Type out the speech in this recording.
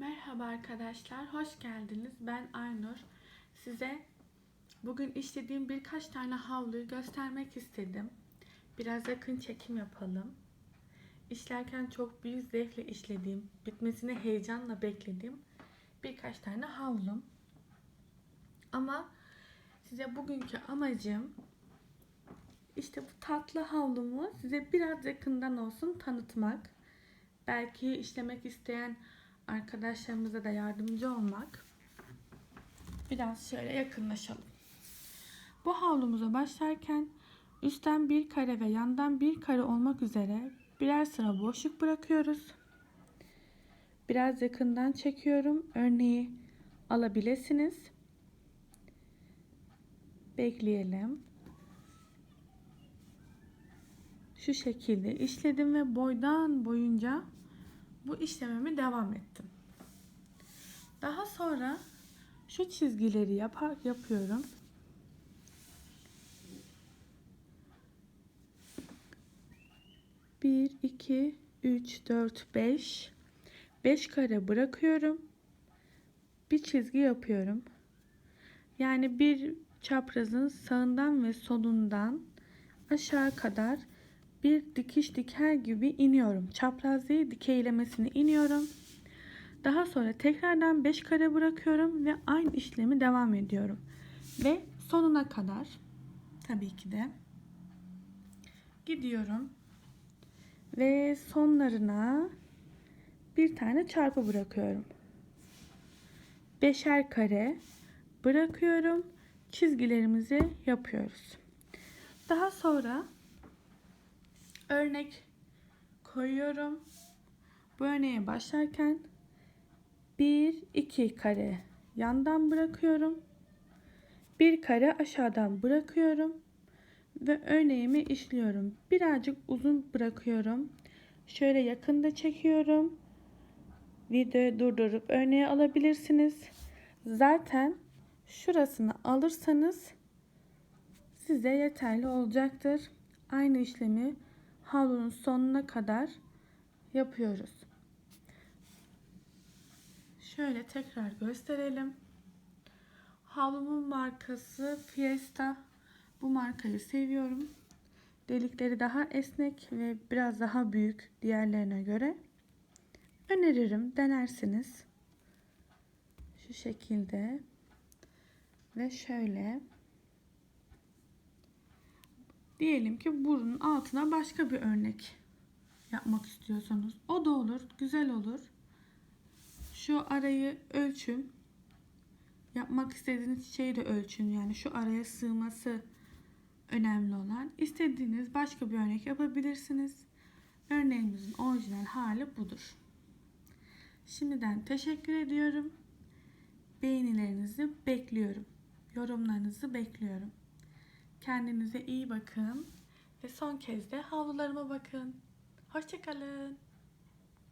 Merhaba arkadaşlar, hoş geldiniz. Ben Aynur. Size bugün işlediğim birkaç tane havluyu göstermek istedim. Biraz yakın çekim yapalım. İşlerken çok büyük zevkle işlediğim, bitmesini heyecanla beklediğim birkaç tane havlum. Ama size bugünkü amacım işte bu tatlı havlumu size biraz yakından olsun tanıtmak. Belki işlemek isteyen arkadaşlarımıza da yardımcı olmak. Biraz şöyle yakınlaşalım. Bu havlumuza başlarken üstten bir kare ve yandan bir kare olmak üzere birer sıra boşluk bırakıyoruz. Biraz yakından çekiyorum. Örneği alabilirsiniz. Bekleyelim. Şu şekilde işledim ve boydan boyunca bu işlemimi devam ettim. Daha sonra şu çizgileri yapar, yapıyorum. Bir, iki, üç, dört, beş. Beş kare bırakıyorum. Bir çizgi yapıyorum. Yani bir çaprazın sağından ve solundan aşağı kadar bir dikiş diker gibi iniyorum. Çapraz değil dikeylemesini iniyorum. Daha sonra tekrardan 5 kare bırakıyorum ve aynı işlemi devam ediyorum. Ve sonuna kadar tabii ki de gidiyorum. Ve sonlarına bir tane çarpı bırakıyorum. Beşer kare bırakıyorum. Çizgilerimizi yapıyoruz. Daha sonra örnek koyuyorum. Bu örneğe başlarken 1 2 kare yandan bırakıyorum. Bir kare aşağıdan bırakıyorum ve örneğimi işliyorum. Birazcık uzun bırakıyorum. Şöyle yakında çekiyorum. Videoyu durdurup örneği alabilirsiniz. Zaten şurasını alırsanız size yeterli olacaktır. Aynı işlemi havlunun sonuna kadar yapıyoruz. Şöyle tekrar gösterelim. Havlumun markası Fiesta. Bu markayı seviyorum. Delikleri daha esnek ve biraz daha büyük diğerlerine göre. Öneririm, denersiniz. Şu şekilde ve şöyle. Diyelim ki burunun altına başka bir örnek yapmak istiyorsanız. O da olur, güzel olur. Şu arayı ölçün. Yapmak istediğiniz şeyi de ölçün. Yani şu araya sığması önemli olan. İstediğiniz başka bir örnek yapabilirsiniz. Örneğimizin orijinal hali budur. Şimdiden teşekkür ediyorum. Beğenilerinizi bekliyorum. Yorumlarınızı bekliyorum. Kendinize iyi bakın ve son kez de havlularıma bakın. Hoşçakalın.